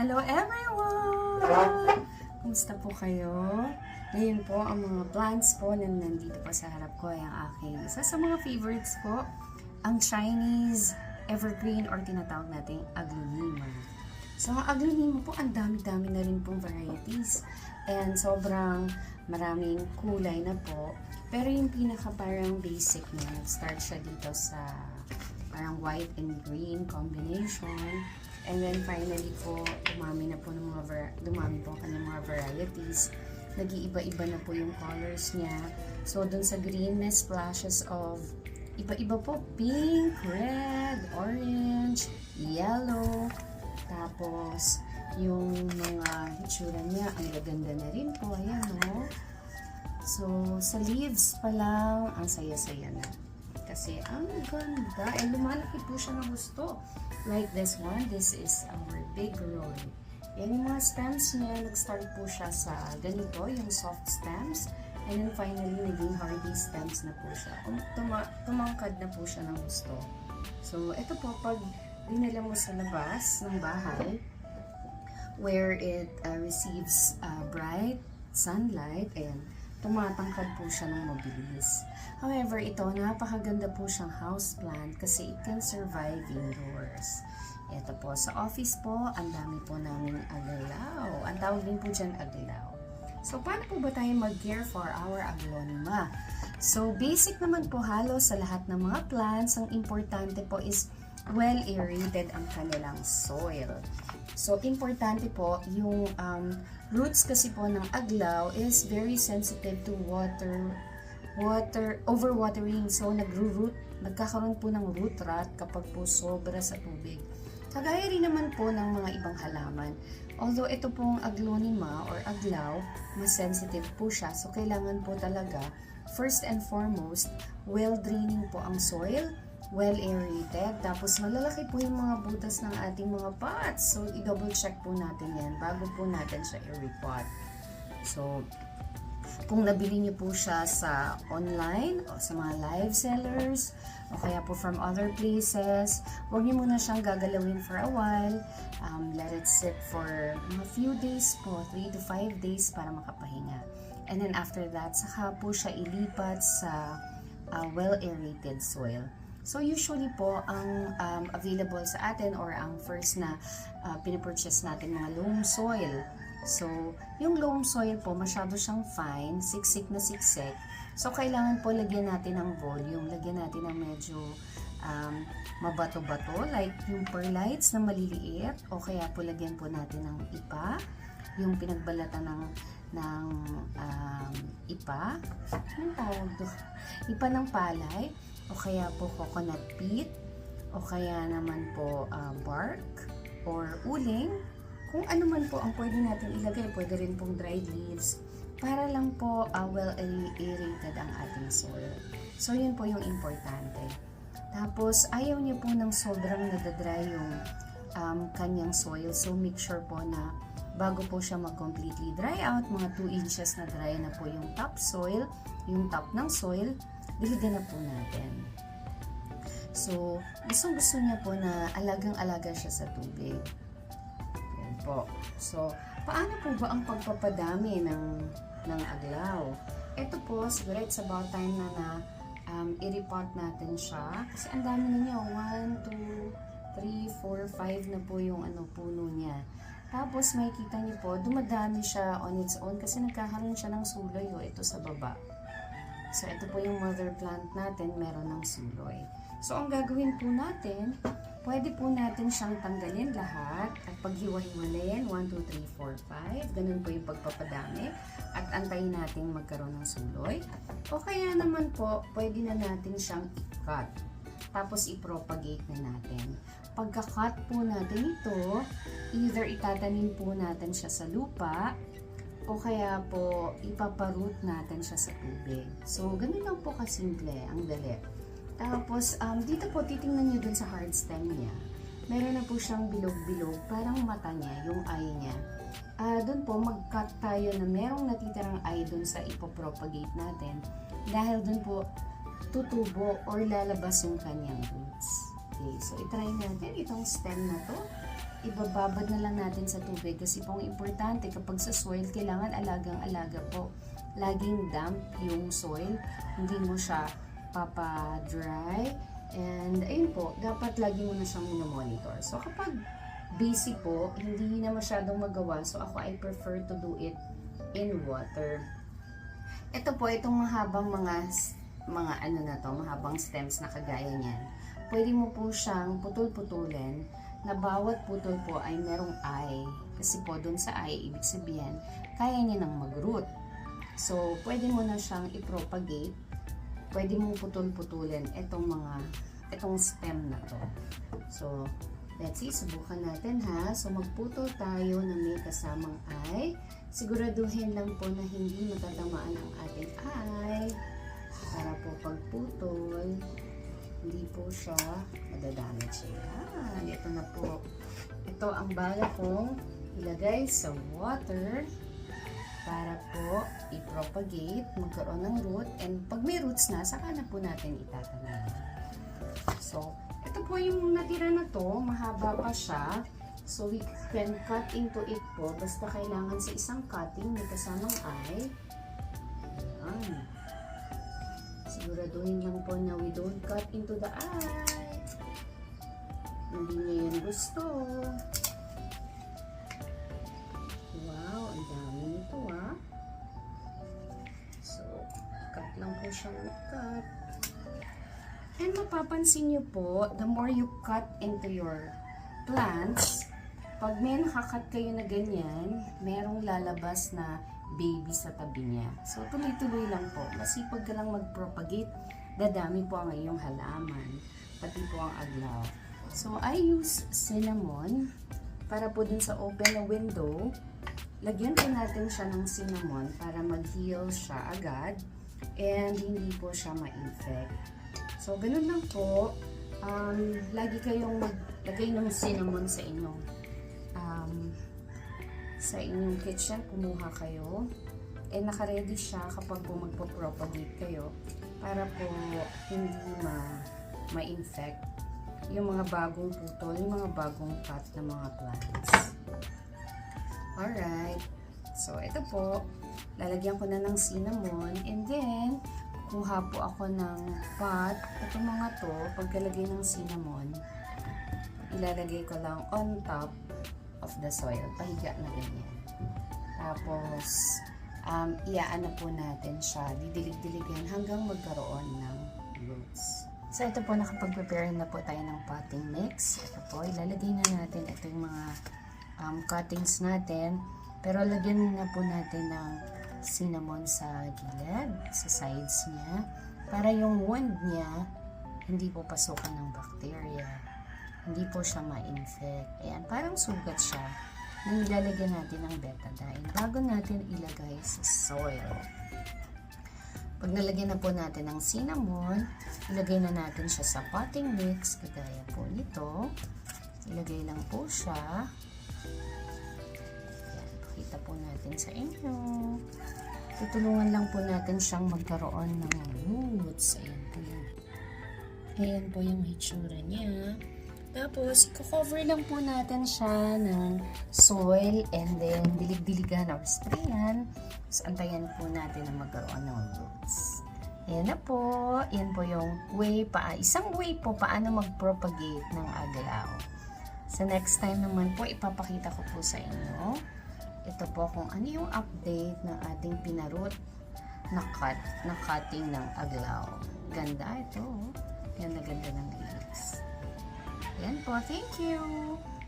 Hello everyone! Kumusta po kayo? Ngayon po, ang mga plants po na nandito po sa harap ko ay ang aking isa sa mga favorites po, ang Chinese evergreen or tinatawag nating aglonema. So, ang aglonema po, ang dami-dami na rin pong varieties. And sobrang maraming kulay na po. Pero yung pinaka parang basic niya, nag-start siya dito sa parang white and green combination. And then finally po, dumami na po ng mga dumami po ang kanyang mga varieties. Nag-iiba-iba na po yung colors niya. So, dun sa green, may splashes of iba-iba po. Pink, red, orange, yellow. Tapos, yung mga hitsura niya, ang gaganda na rin po. Ayan, no? So, sa leaves pa lang, ang saya-saya na. Kasi ang ganda. Eh, lumalaki po siya ng gusto. Like this one, this is our big rose. Yan yung mga stems niya, nag-start po siya sa ganito, yung soft stems. And then finally, naging hardy stems na po siya. Um, Tuma- tumangkad na po siya ng gusto. So, ito po, pag dinala mo sa labas ng bahay, where it uh, receives uh, bright sunlight, ayan, tumatangkad po siya ng mabilis. However, ito, napakaganda po siyang houseplant kasi it can survive indoors. Ito po, sa office po, ang dami po namin agalaw. Ang tawag din po dyan agalaw. So, paano po ba tayo mag-care for our aglonema? So, basic naman po halos sa lahat ng mga plants, ang importante po is well aerated ang kanilang soil. So, importante po yung um, roots kasi po ng aglaw is very sensitive to water water overwatering. So, nagro-root, nagkakaroon po ng root rot kapag po sobra sa tubig. Kagaya rin naman po ng mga ibang halaman. Although ito pong aglonema or aglaw, mas sensitive po siya. So, kailangan po talaga, first and foremost, well-draining po ang soil, well aerated. Tapos malalaki po yung mga butas ng ating mga pots. So, i-double check po natin yan bago po natin siya i-repot. So, kung nabili niyo po siya sa online o sa mga live sellers o kaya po from other places, huwag niyo muna siyang gagalawin for a while. Um, let it sit for mga few days po, 3 to 5 days para makapahinga. And then after that, saka po siya ilipat sa uh, well-aerated soil. So usually po, ang um, available sa atin or ang first na uh, pinapurchase natin mga loam soil. So, yung loam soil po, masyado siyang fine, siksik na siksik. So, kailangan po lagyan natin ng volume, lagyan natin ng medyo um, mabato-bato, like yung perlites na maliliit, o kaya po lagyan po natin ng ipa, yung pinagbalatan ng ng um, ipa, anong tawag doon? Ipa ng palay, o kaya po coconut peat, o kaya naman po uh, bark, or uling, kung ano man po ang pwede natin ilagay, pwede rin pong dried leaves, para lang po uh, well aerated ang ating soil. So, yun po yung importante. Tapos, ayaw niyo po ng sobrang nadadry yung um, kanyang soil. So, make sure po na bago po siya mag-completely dry out, mga 2 inches na dry na po yung top soil, yung top ng soil, diligan na po natin. So, gustong gusto niya po na alagang-alaga siya sa tubig. Yan po. So, paano po ba ang pagpapadami ng, ng aglaw? Ito po, siguro it's about time na na um, i-repot natin siya. Kasi ang dami na niya. 1, 2, 3, 4, 5 na po yung ano, puno niya. Tapos makikita niyo po, dumadami siya on its own kasi nagkakaroon siya ng suloy o ito sa baba. So ito po yung mother plant natin, meron ng suloy. So ang gagawin po natin, pwede po natin siyang tanggalin lahat at paghiwa-hiwalayin 1, 2, 3, 4, 5. Ganun po yung pagpapadami at antayin natin magkaroon ng suloy. O kaya naman po, pwede na natin siyang i-cut. Tapos i-propagate na natin. Pagka-cut po natin ito, either itatanim po natin siya sa lupa o kaya po ipaparoot natin siya sa tubig. So, ganun lang po kasimple, ang dali. Tapos, um, dito po, titingnan nyo dun sa hard stem niya. Meron na po siyang bilog-bilog, parang mata niya, yung eye niya. Ah, doon po, mag-cut tayo na merong natitirang eye dun sa ipopropagate natin. Dahil dun po, tutubo or lalabas yung kanyang roots. Okay, so itry natin itong stem na to. Ibababad na lang natin sa tubig kasi po ang importante kapag sa soil, kailangan alagang-alaga po. Laging damp yung soil, hindi mo siya papa-dry. And ayun po, dapat lagi mo na siyang monitor. So kapag busy po, hindi na masyadong magawa. So ako, I prefer to do it in water. Ito po, itong mahabang mga mga ano na to, mahabang stems na kagaya niyan. Pwede mo po siyang putol-putulin na bawat putol po ay merong eye. Kasi po doon sa eye, ibig sabihin, kaya niya nang mag-root. So, pwede mo na siyang i-propagate. Pwede mong putol-putulin itong mga, itong stem na to. So, let's see, subukan natin ha. So, magputol tayo na may kasamang eye. Siguraduhin lang po na hindi matatamaan ang ating eye. Para po pagputol, hindi po siya madadamage. Yan, ito na po. Ito ang bala kong ilagay sa water para po i-propagate, magkaroon ng root, and pag may roots na, saka na po natin itatanim. So, ito po yung natira na to, mahaba pa siya. So, we can cut into it po, basta kailangan sa isang cutting, may kasamang eye. Ayan. Siguraduhin lang po na we don't cut into the eye. Hindi niya yun gusto. Wow, ang dami nito ah. So, cut lang po siyang cut. And mapapansin niyo po, the more you cut into your plants, pag may nakakat kayo na ganyan, merong lalabas na baby sa tabi niya. So, tuloy-tuloy lang po. Masipag ka lang mag-propagate, dadami po ang iyong halaman, pati po ang aglaw. So, I use cinnamon para po dun sa open na window. Lagyan po natin siya ng cinnamon para mag-heal siya agad and hindi po siya ma-infect. So, ganun lang po. Um, lagi kayong maglagay ng cinnamon sa inyong um, sa inyong kitchen, kumuha kayo. Eh, nakaready siya kapag po magpo-propagate kayo para po hindi ma ma-infect yung mga bagong putol, yung mga bagong cut ng mga plants. Alright. So, ito po. Lalagyan ko na ng cinnamon. And then, kuha po ako ng pot. Ito mga to, pagkalagay ng cinnamon, ilalagay ko lang on top of the soil. Pahiga na ganyan. Tapos, um, iyaan na po natin siya. Didilig-diligan hanggang magkaroon ng roots. So, ito po, nakapag-prepare na po tayo ng potting mix. Ito po, ilalagay na natin ito yung mga um, cuttings natin. Pero lagyan na po natin ng cinnamon sa gilid, sa sides niya. Para yung wound niya, hindi po pasukan ng bacteria. Hindi po siya ma-infect. Ayan, parang sugat siya na nilalagyan natin ng betadine bago natin ilagay sa soil. Pag nalagyan na po natin ng cinnamon, ilagay na natin siya sa potting mix, kagaya po nito. Ilagay lang po siya. Ayan, pakita po natin sa inyo. Tutulungan lang po natin siyang magkaroon ng roots. Ayan po yung, ayan po yung hitsura niya. Tapos, i-cover lang po natin siya ng soil and then dilig-diligan or sprayan. Tapos, antayan po natin na magkaroon ng roots. Ayan na po. Yan po yung way pa. Isang way po paano mag-propagate ng aglaw. Sa next time naman po, ipapakita ko po sa inyo. Ito po kung ano yung update ng ating pinarot na cut, na cutting ng aglaw. Ganda ito. oh. Ganda-ganda ng leaves. Yan po. Thank you.